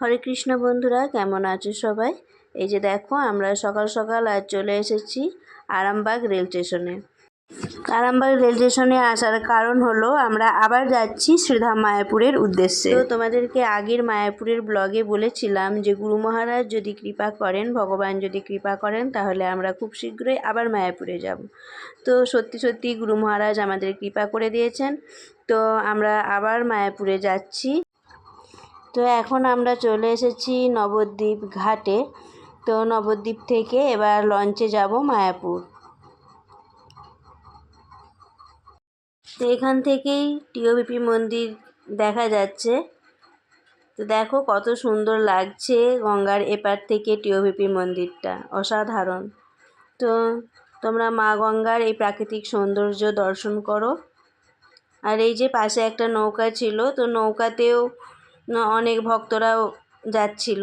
হরে কৃষ্ণ বন্ধুরা, কেমন আছো সবাই? এই যে দেখো, আমরা সকাল সকাল আজ চলে এসেছি আরামবাগ রেল স্টেশনে। আরামবাগ রেল স্টেশনে আসার কারণ হলো, আমরা আবার যাচ্ছি শ্রীধাম মায়াপুরের উদ্দেশ্যে। তো তোমাদেরকে আগের মায়াপুরের ব্লগে বলেছিলাম যে, গুরু মহারাজ যদি কৃপা করেন, ভগবান যদি কৃপা করেন, তাহলে আমরা খুব শীঘ্রই আবার মায়াপুরে যাব। তো সত্যি সত্যি গুরু মহারাজ আমাদের কৃপা করে দিয়েছেন। তো আমরা আবার মায়াপুরে যাচ্ছি। তো এখন আমরা চলে এসেছি নবদ্বীপ ঘাটে। তো নবদ্বীপ থেকে এবার লঞ্চে যাব মায়াপুর। তো এখান থেকেই টিওবিপি মন্দির দেখা যাচ্ছে। তো দেখো কত সুন্দর লাগছে গঙ্গার এপার থেকে টিওবিপি মন্দিরটা, অসাধারণ। তো তোমরা মা গঙ্গার এই প্রাকৃতিক সৌন্দর্য দর্শন করো। আর এই যে পাশে একটা নৌকা ছিল, তো নৌকাতেও অনেক ভক্তরাও যাচ্ছিল।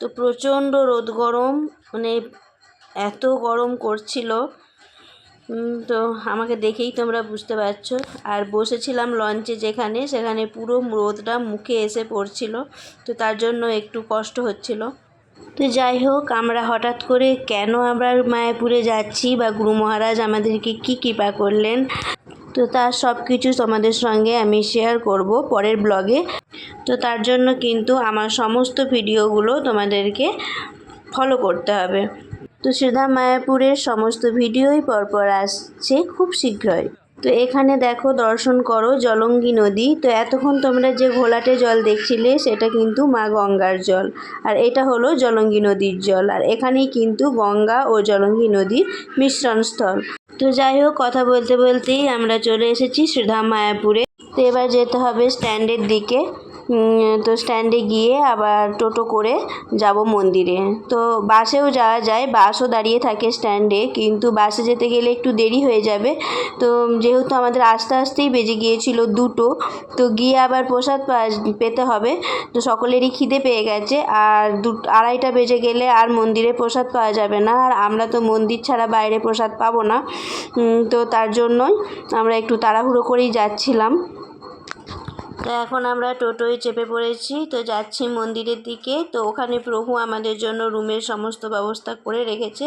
তো প্রচণ্ড রোদ গরম মানে এত গরম করছিল। তো আমাকে দেখেই তোমরা বুঝতে পারছ। আর বসেছিলাম লঞ্চে যেখানে, সেখানে পুরো রোদটা মুখে এসে পড়ছিল, তো তার জন্য একটু কষ্ট হচ্ছিল। তো যাই হোক, আমরা হঠাৎ করে কেন আমরা মায়াপুরে যাচ্ছি বা গুরু মহারাজ আমাদেরকে কী কৃপা করলেন, তো তার সব কিছু তোমাদের সঙ্গে আমি শেয়ার করব পরের ব্লগে তো তার জন্য কিন্তু আমার সমস্ত ভিডিওগুলো তোমাদেরকে ফলো করতে হবে। তো শ্রীধা মায়াপুরের সমস্ত ভিডিওই পরপর আসছে খুব শীঘ্রই। তো এখানে দেখো দর্শন করো জলঙ্গি নদী। তো এতক্ষণ তোমরা যে ঘোলাটে জল দেখছিলে সেটা কিন্তু মা গঙ্গার জল। আর এটা হলো জলঙ্গি নদীর জল। আর এখানেই কিন্তু গঙ্গা ও জলঙ্গি নদীর মিশ্রণস্থল তো যাই হোক, কথা বলতে বলতেই আমরা চলে এসেছি শ্রীধাম মায়াপুরে। তো এবার যেতে হবে স্ট্যান্ডের দিকে। তো স্ট্যান্ডে গিয়ে আবার টোটো করে যাব মন্দিরে। তো বাসেও যাওয়া যায়, বাসও দাঁড়িয়ে থাকে স্ট্যান্ডে কিন্তু বাসে যেতে গেলে একটু দেরি হয়ে যাবে। তো যেহেতু আমাদের আস্তে আস্তেই বেজে গিয়েছিল দুটো, তো গিয়ে আবার প্রসাদ পেতে হবে। তো সকলেরই খিদে পেয়ে গেছে, আর দু, আড়াইটা বেজে গেলে আর মন্দিরে প্রসাদ পাওয়া যাবে না, আর আমরা তো মন্দির ছাড়া বাইরে প্রসাদ পাবো না। তো তার জন্যই আমরা একটু তাড়াহুড়ো করেই যাচ্ছিলাম। তো এখন আমরা টোটোয় চেপে পড়েছি, তো যাচ্ছি মন্দিরের দিকে। তো ওখানে প্রভু আমাদের জন্য রুমের সমস্ত ব্যবস্থা করে রেখেছে।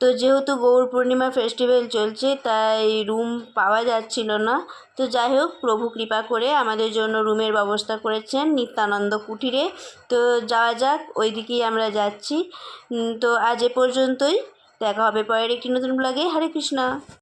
তো যেহেতু গৌর পূর্ণিমা ফেস্টিভ্যাল চলছে, তাই রুম পাওয়া যাচ্ছিল না। তো যাই হোক, প্রভু কৃপা করে আমাদের জন্য রুমের ব্যবস্থা করেছেন নিত্যানন্দ কুটিরে। তো যাওয়া যাক ওই দিকেই আমরা যাচ্ছি। তো আজ এ পর্যন্তই। দেখা হবে পরের একটি নতুন ব্লগে হরে কৃষ্ণ।